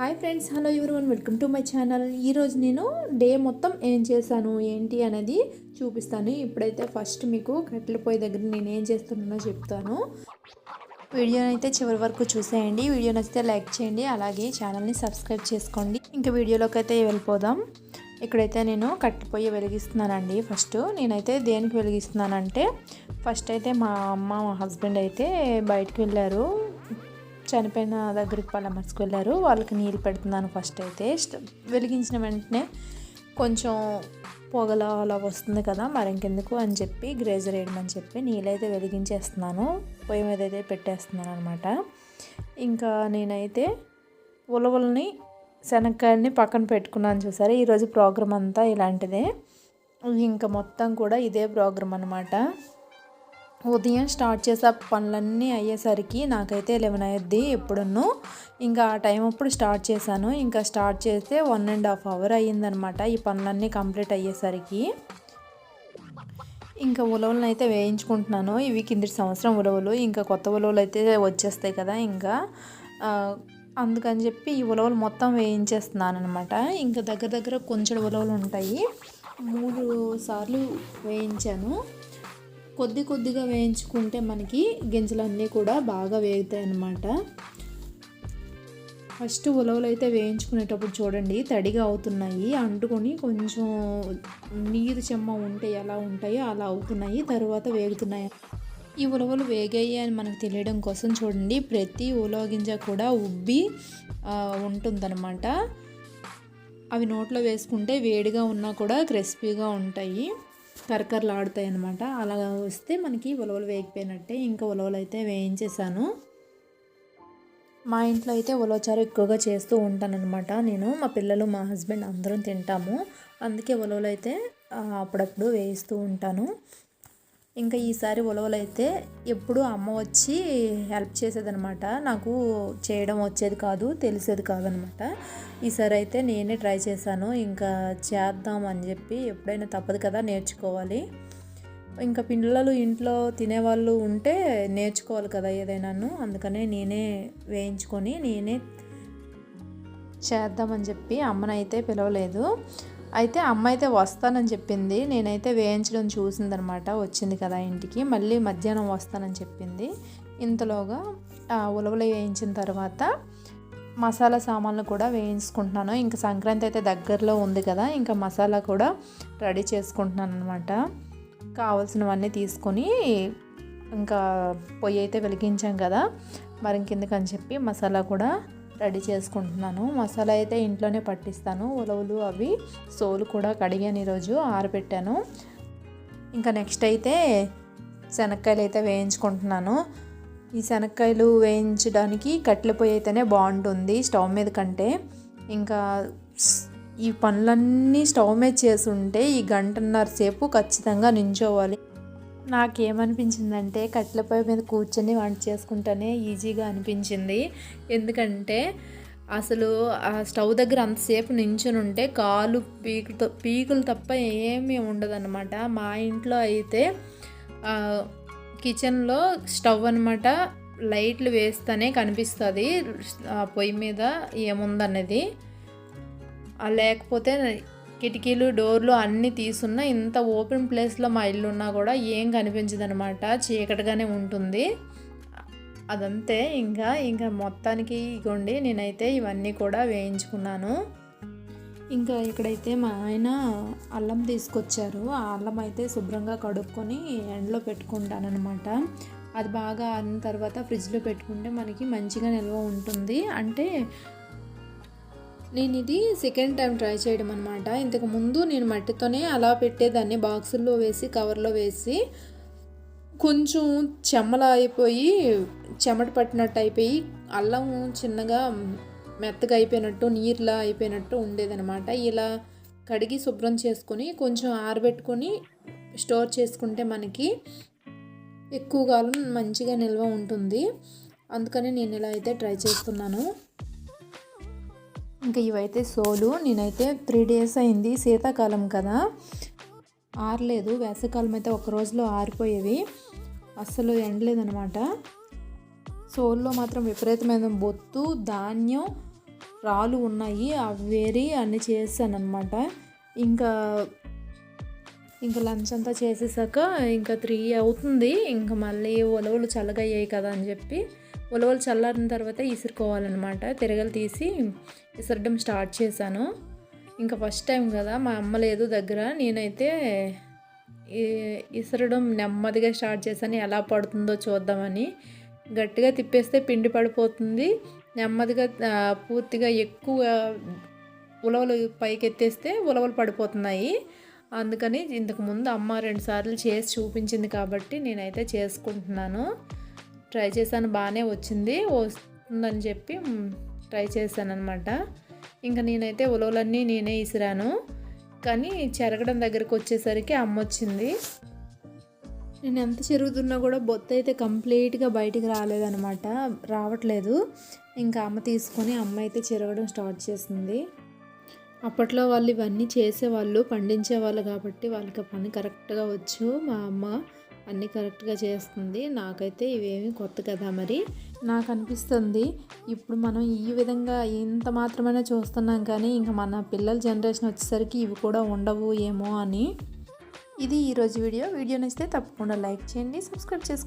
Hi friends hello one welcome to my channel. ఈరోజు నేను day మొత్తం ఏం చేశాను ఏంటి అనేది చూపిస్తాను. ఇప్పుడైతే ఫస్ట్ మీకు కట్టెల పొయ్యి దగ్గర నేను ఏం చేస్తున్నానో చెప్తాను. వీడియోని అయితే చివరి వరకు చూసేయండి. వీడియో నచ్చితే లైక్ చేయండి అలాగే ఛానల్ని సబ్స్క్రైబ్ చేసుకోండి. ఇంకా వీడియోలోకి అయితే వెళ్ళిపోదాం. ఇక్కడైతే నేను కట్టెల పొయ్యి వెలిగిస్తున్నానండి. ఫస్ట్ నేనైతే దేనికి వెలిగిస్తున్నానంటే ఫస్ట్ అయితే మా అమ్మ మా హస్బెండ్ అయితే బయటకు వెళ్ళారు. చనిపోయిన దగ్గరికి పరామర్శకు వెళ్ళారు. వాళ్ళకి నీళ్ళు పెడుతున్నాను ఫస్ట్ అయితే. వెలిగించిన వెంటనే కొంచెం పొగల అలా వస్తుంది కదా మరి ఇంకెందుకు అని చెప్పి గ్రేజర్ వేయమని చెప్పి నీళ్ళైతే వెలిగించేస్తున్నాను. పొయ్యి మీద అయితే పెట్టేస్తున్నాను అనమాట ఇంకా నేనైతే ఉలవల్ని శనక్కాయల్ని పక్కన పెట్టుకున్నాను చూసారా? ఈరోజు ప్రోగ్రామ్ అంతా ఇలాంటిదే. ఇంకా మొత్తం కూడా ఇదే ప్రోగ్రామ్ అనమాట ఉదయం స్టార్ట్ చేసే పనులన్నీ అయ్యేసరికి నాకైతే లెవెన్ అయ్యిద్ది ఎప్పుడున్నూ. ఇంకా ఆ టైం అప్పుడు స్టార్ట్ చేశాను. ఇంకా స్టార్ట్ చేస్తే వన్ అండ్ హాఫ్ అవర్ అయ్యిందనమాట ఈ పనులన్నీ కంప్లీట్ అయ్యేసరికి. ఇంకా ఉలవలను అయితే వేయించుకుంటున్నాను. ఇవి కింది సంవత్సరం ఉలవలు. ఇంకా కొత్త ఉలవలు అయితే వచ్చేస్తాయి కదా ఇంకా. అందుకని చెప్పి ఈ ఉలవలు మొత్తం వేయించేస్తున్నాను అనమాట ఇంకా దగ్గర దగ్గర కొంచెం ఉలవలు ఉంటాయి. మూడు సార్లు వేయించాను. కొద్ది కొద్దిగా వేయించుకుంటే మనకి గింజలన్నీ కూడా బాగా వేగుతాయి అన్నమాట. ఫస్ట్ ఉలవలు అయితే వేయించుకునేటప్పుడు చూడండి తడిగా అవుతున్నాయి. అంటుకొని కొంచెం నీరు చెమ్మ ఉంటే ఎలా ఉంటాయో అలా అవుతున్నాయి తర్వాత వేగుతున్నాయి. ఈ ఉలవలు వేగాయి అని మనకు తెలియడం కోసం చూడండి ప్రతి ఉలవ గింజ కూడా ఉబ్బి ఉంటుందన్నమాట. అవి నోట్లో వేసుకుంటే వేడిగా ఉన్నా కూడా క్రిస్పీగా ఉంటాయి. కరకరలు ఆడుతాయి అనమాట అలా వస్తే మనకి ఉలవలు వేగిపోయినట్టే ఇంకా ఉలవలు అయితే వేయించేసాను మా ఇంట్లో అయితే ఉలవచారు ఎక్కువగా చేస్తూ ఉంటానన్నమాట. నేను మా పిల్లలు మా హస్బెండ్ అందరం తింటాము. అందుకే ఉలవలు అయితే అప్పుడప్పుడు వేయిస్తూ ఉంటాను. ఇంకా ఈసారి ఉలవలు అయితే ఎప్పుడు అమ్మ వచ్చి హెల్ప్ చేసేదనమాట నాకు చేయడం వచ్చేది కాదు తెలిసేది కాదనమాట ఈసారి అయితే నేనే ట్రై చేశాను. ఇంకా చేద్దాం అని చెప్పి ఎప్పుడైనా తప్పదు కదా నేర్చుకోవాలి. ఇంకా పిల్లలు ఇంట్లో తినేవాళ్ళు ఉంటే నేర్చుకోవాలి కదా ఏదైనాను. అందుకనే నేనే వేయించుకొని నేనే చేద్దామని చెప్పి అమ్మనైతే పిలవలేదు. అయితే అమ్మ అయితే వస్తానని చెప్పింది. నేనైతే వేయించడం చూసిందనమాట. వచ్చింది కదా ఇంటికి. మళ్ళీ మధ్యాహ్నం వస్తానని చెప్పింది. ఇంతలోగా ఉలవలు వేయించిన తర్వాత మసాలా సామాన్లు కూడా వేయించుకుంటున్నాను. ఇంకా సంక్రాంతి అయితే దగ్గరలో ఉంది కదా ఇంకా మసాలా కూడా రెడీ చేసుకుంటున్నాను అనమాట. కావాల్సినవన్నీ తీసుకొని ఇంకా పొయ్యి అయితే వెలిగించాం కదా. మరి ఇంకెందుకని చెప్పి మసాలా కూడా రెడీ చేసుకుంటున్నాను. మసాలా అయితే ఇంట్లోనే పట్టిస్తాను. ఉలవలు అవి సోలు కూడా కడిగాను ఈరోజు ఆరబెట్టాను. ఇంకా నెక్స్ట్ అయితే శనక్కాయలు అయితే వేయించుకుంటున్నాను. ఈ శనక్కాయలు వేయించడానికి కట్టెల పొయ్యి అయితేనే బాగుంటుంది స్టవ్ మీద కంటే. ఇంకా ఈ పనులన్నీ స్టవ్ మీద చేసి ఉంటే ఈ గంటన్నర సేపు ఖచ్చితంగా నించోవాలి. నాకేమనిపించిందంటే కట్టెల పొయ్యి మీద కూర్చొని వంట చేసుకుంటేనే ఈజీగా అనిపించింది. ఎందుకంటే అసలు ఆ స్టవ్ దగ్గర అంతసేపు నించుని ఉంటే కాలు పీకులతో పీకులు తప్ప ఏమీ ఉండదన్నమాట. మా ఇంట్లో అయితే కిచెన్లో స్టవ్ అనమాట లైట్లు వేస్తేనే కనిపిస్తుంది. ఆ పొయ్యి మీద ఏముందనేది. లేకపోతే కిటికీలు డోర్లు అన్నీ తీసున్నా ఇంత ఓపెన్ ప్లేస్లో మా ఇల్లు ఉన్నా కూడా ఏం కనిపించదు అనమాట చీకటిగానే ఉంటుంది. అదంతే. ఇంకా ఇంకా మొత్తానికి ఇగోండి నేనైతే ఇవన్నీ కూడా వేయించుకున్నాను. ఇంకా ఇక్కడైతే మా ఆయన అల్లం తీసుకొచ్చారు. ఆ అల్లం అయితే శుభ్రంగా కడుక్కొని ఎండలో పెట్టుకుంటానమాట అది బాగా ఆరిన తర్వాత ఫ్రిడ్జ్లో పెట్టుకుంటే మనకి మంచిగా నిల్వ ఉంటుంది. అంటే నేను ఇది సెకండ్ టైం ట్రై చేయడం అనమాట ఇంతకు ముందు నేను మట్టితోనే అలా పెట్టేదాన్ని. బాక్సుల్లో వేసి కవర్లో వేసి కొంచెం చెమ్మలా అయిపోయి చెమట పట్టినట్టు అయిపోయి అల్లం చిన్నగా మెత్తగా అయిపోయినట్టు నీరులా అయిపోయినట్టు ఉండేదనమాట ఇలా కడిగి శుభ్రం చేసుకొని కొంచెం ఆరబెట్టుకొని స్టోర్ చేసుకుంటే మనకి ఎక్కువ కాలం మంచిగా నిల్వ ఉంటుంది. అందుకని నేను ఇలా అయితే ట్రై చేస్తున్నాను. ఇంకా ఇవైతే సోలు నేనైతే త్రీ డేస్ అయింది శీతాకాలం కదా. ఆరలేదు వేసవికాలం అయితే ఒక రోజులో ఆరిపోయేవి. అస్సలు ఎండలేదనమాట సోల్లో మాత్రం విపరీతమైన బొత్తు ధాన్యం రాళ్ళు ఉన్నాయి. అవి వేరి అన్నీ చేశానమాట అనమాట ఇంకా ఇంకా లంచ్ అంతా చేసేసాక ఇంకా త్రీ అవుతుంది. ఇంకా మళ్ళీ ఉలవలు చల్లగా అయ్యాయి కదా అని చెప్పి ఉలవలు చల్లారిన తర్వాత ఇసురుకోవాలన్నమాట. తిరగలు తీసి ఇసరడం స్టార్ట్ చేశాను. ఇంకా ఫస్ట్ టైం కదా మా అమ్మ లేదు దగ్గర. నేనైతే ఇసరడం నెమ్మదిగా స్టార్ట్ చేశాను. ఎలా పడుతుందో చూద్దామని. గట్టిగా తిప్పేస్తే పిండి పడిపోతుంది. నెమ్మదిగా పూర్తిగా ఎక్కువ ఉలవలు పైకి ఎత్తేస్తే ఉలవలు పడిపోతున్నాయి. అందుకని ఇంతకు ముందు అమ్మ రెండుసార్లు చేసి చూపించింది కాబట్టి నేనైతే చేసుకుంటున్నాను. ట్రై చేశాను బాగానే వచ్చింది. వస్తుందని చెప్పి ట్రై చేశాను అనమాట ఇంకా నేనైతే ఉలవలన్నీ నేనే ఇసిరాను. కానీ చెరగడం దగ్గరికి వచ్చేసరికి అమ్మ వచ్చింది. నేను ఎంత చెరుగుతున్నా కూడా బొత్త అయితే కంప్లీట్గా బయటికి రాలేదనమాట రావట్లేదు. ఇంకా అమ్మ తీసుకొని అమ్మ అయితే చెరగడం స్టార్ట్ చేసింది. అప్పట్లో వాళ్ళు ఇవన్నీ చేసేవాళ్ళు పండించేవాళ్ళు కాబట్టి వాళ్ళకి పని కరెక్ట్గా వచ్చు మా అమ్మ. అన్నీ కరెక్ట్గా చేస్తుంది. నాకైతే ఇవేమి కొత్త కదా మరి? నాకు అనిపిస్తుంది ఇప్పుడు మనం ఈ విధంగా ఇంత మాత్రమైనా చూస్తున్నాం కానీ ఇంకా మన పిల్లల జనరేషన్ వచ్చేసరికి ఇవి కూడా ఉండవు ఏమో అని. ఇది ఈరోజు వీడియో. వీడియో నచ్చితే తప్పకుండా లైక్ చేయండి సబ్స్క్రైబ్ చేసుకోండి.